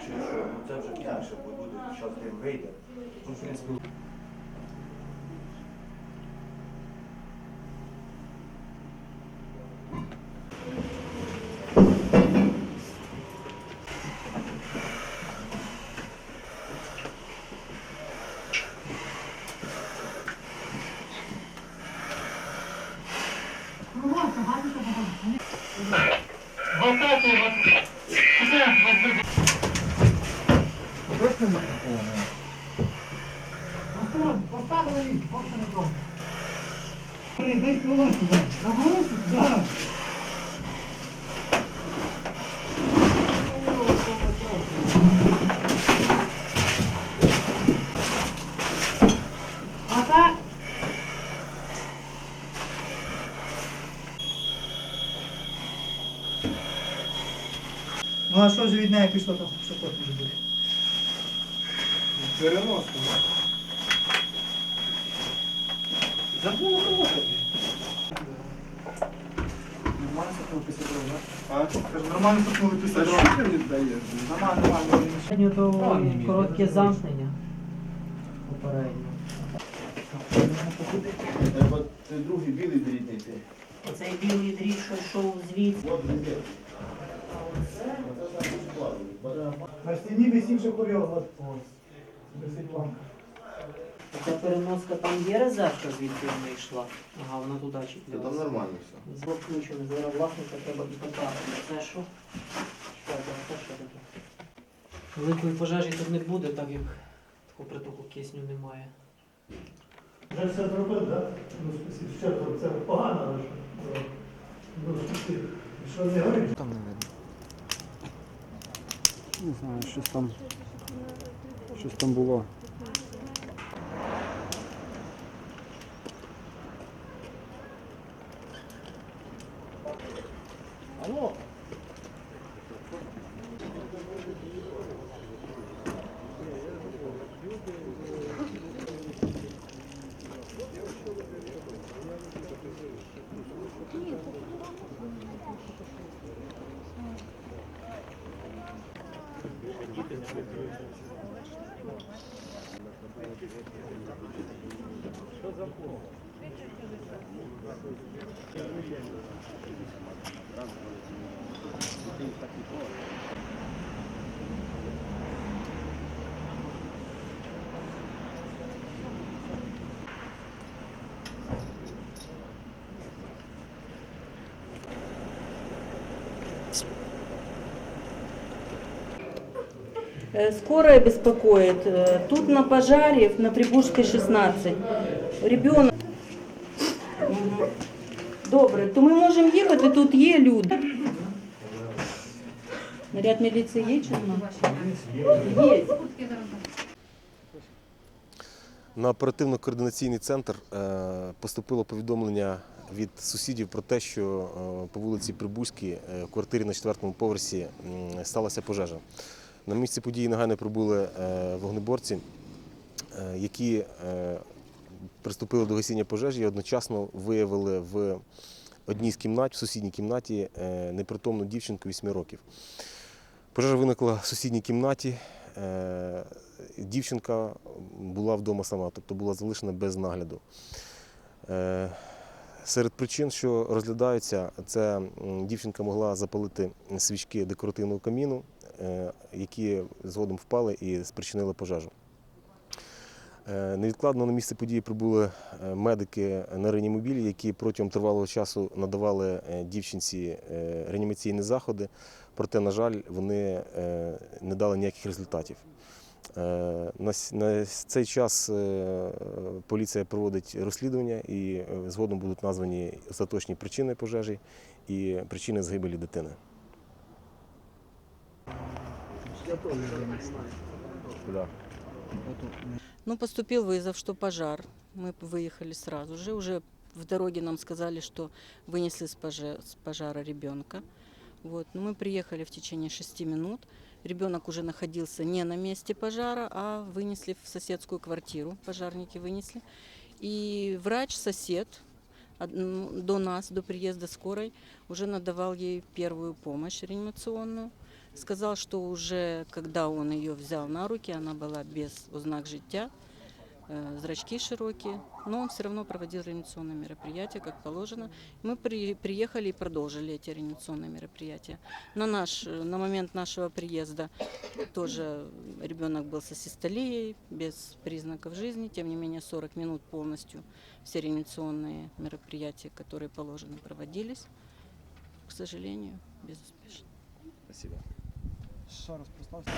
чи що? Ну це вже пізніше буде, що з тим вийде. Ну, в принципі, Ну а що ж від неї пішло там, що може бути? Переносно. Забув роботи. Нормально стукнули після дров, так? Нормально стукнули після що ти мені даєш? Нормально, нормально. То коротке замкнення. Попередньо. Треба це другий білий дріт знайти. Оцей білий дріт, що йшов звідси. От він є. На стіні ось. Висить лампа. Ця переноска там є резервка, звідки вона йшла. Ага, вона туди Та чіплялася. Там нормально все. Зло включили, зараз власника треба і питати. Це що? Чекайте, а це що таке? Великої пожежі тут не буде, так як такого притоку кисню немає. Вже все зробив, так? Ну, спасибо. Ще то це погано, але що? Ну, спасибо. Що не горить? Там не видно. Не знаю, щось там. Щось там було. Э, Скорая беспокоит. Э, Тут на пожаре, на Прибужской 16. Ребенок. Добре, то ми можемо їхати, тут є люди. Наряд міліції є чи нема? Є. На оперативно-координаційний центр е, поступило повідомлення від сусідів про те, що е, по вулиці Прибузькій е, в квартирі на четвертому поверсі сталася пожежа. На місці події негайно прибули е, вогнеборці, е, які е, приступили до гасіння пожежі і одночасно виявили в одній з кімнат, в сусідній кімнаті, непритомну дівчинку 8 років. Пожежа виникла в сусідній кімнаті. Дівчинка була вдома сама, тобто була залишена без нагляду. Серед причин, що розглядаються, це дівчинка могла запалити свічки декоративного каміну, які згодом впали і спричинили пожежу. Е, Невідкладно на місце події прибули е, медики на реанімобілі, які протягом тривалого часу надавали е, дівчинці е, реанімаційні заходи, проте, на жаль, вони е, не дали ніяких результатів. Е, На цей час е, поліція проводить розслідування і е, згодом будуть названі остаточні причини пожежі і причини загибелі дитини. Да. Ну, поступил вызов, что пожар. Мы выехали сразу же. Уже в дороге нам сказали, что вынесли с пожа- с пожара ребенка. Вот. Но мы приехали в течение шести минут. Ребенок уже находился не на месте пожара, а вынесли в соседскую квартиру. Пожарники вынесли. И врач, сосед, м, до нас, до приезда скорой, уже надавал ей первую помощь реанимационную. Сказал, что уже когда он ее взял на руки, она была без ознак життя, э, зрачки широкие, но он все равно проводил реанимационные мероприятия, как положено. Мы при- приехали и продолжили эти реанимационные мероприятия. На, наш, на момент нашего приезда тоже ребенок был со систолией, без признаков жизни. Тем не менее, 40 минут полностью все реанимационные мероприятия, которые положены, проводились. К сожалению, безуспешно. Спасибо. Ще раз простався.